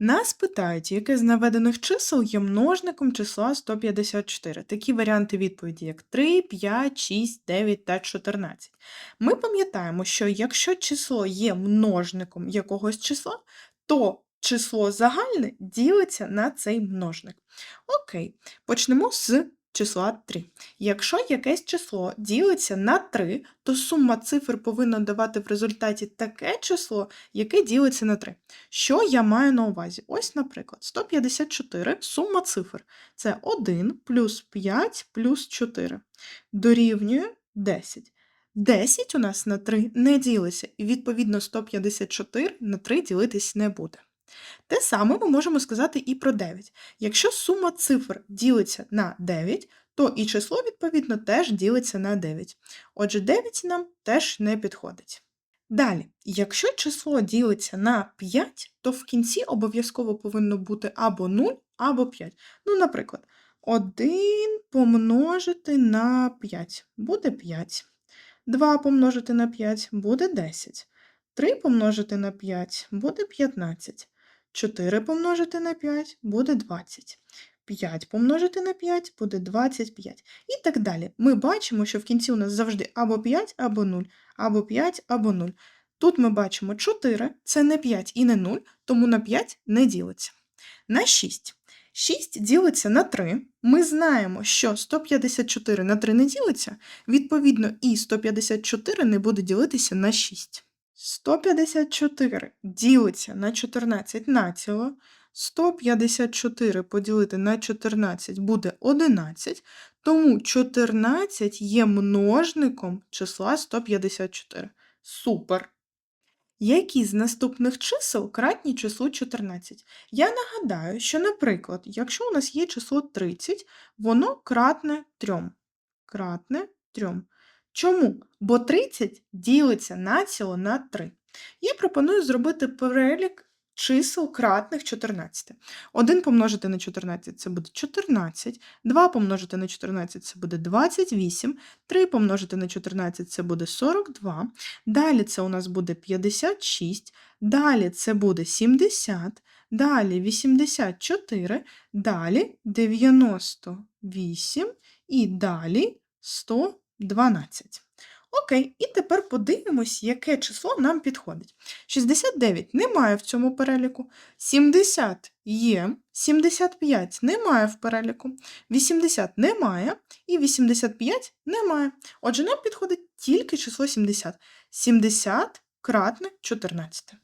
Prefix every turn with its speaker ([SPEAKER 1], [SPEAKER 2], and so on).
[SPEAKER 1] Нас питають, яке з наведених чисел є множником числа 154. Такі варіанти відповіді, як 3, 5, 6, 9 та 14. Ми пам'ятаємо, що якщо число є множником якогось числа, то число загальне ділиться на цей множник. Окей, почнемо з числа 3. Якщо якесь число ділиться на 3, то сума цифр повинна давати в результаті таке число, яке ділиться на 3. Що я маю на увазі? Ось, наприклад, 154 сума цифр. Це 1 плюс 5 плюс 4. Дорівнює 10. 10 у нас на 3 не ділиться, і відповідно 154 на 3 ділитись не буде. Те саме ми можемо сказати і про 9. Якщо сума цифр ділиться на 9, то і число, відповідно, теж ділиться на 9. Отже, 9 нам теж не підходить. Далі, якщо число ділиться на 5, то в кінці обов'язково повинно бути або 0, або 5. Ну, наприклад, 1 помножити на 5 буде 5. 2 помножити на 5 буде 10. 3 помножити на 5 буде 15. 4 помножити на 5 буде 20. 5 помножити на 5 буде 25. І так далі. Ми бачимо, що в кінці у нас завжди або 5, або 0, або 5, або 0. Тут ми бачимо 4, це не 5 і не 0, тому на 5 не ділиться. На 6. 6 ділиться на 3. Ми знаємо, що 154 на 3 не ділиться, відповідно, і 154 не буде ділитися на 6. 154 ділиться на 14 націло. 154 поділити на 14 буде 11, тому 14 є множником числа 154. Супер! Які з наступних чисел кратні числу 14? Я нагадаю, що, наприклад, якщо у нас є число 30, воно кратне 3. Кратне 3. Чому? Бо 30 ділиться націло на 3. Я пропоную зробити перелік чисел кратних 14. 1 помножити на 14 це буде 14, 2 помножити на 14 це буде 28, 3 помножити на 14 це буде 42, далі це у нас буде 56, далі це буде 70, далі 84, далі 98 і далі 112. Окей, і тепер подивимось, яке число нам підходить. 69 немає в цьому переліку, 70 є, 75 немає в переліку, 80 немає і 85 немає. Отже, нам підходить тільки число 70. 70 кратне 14.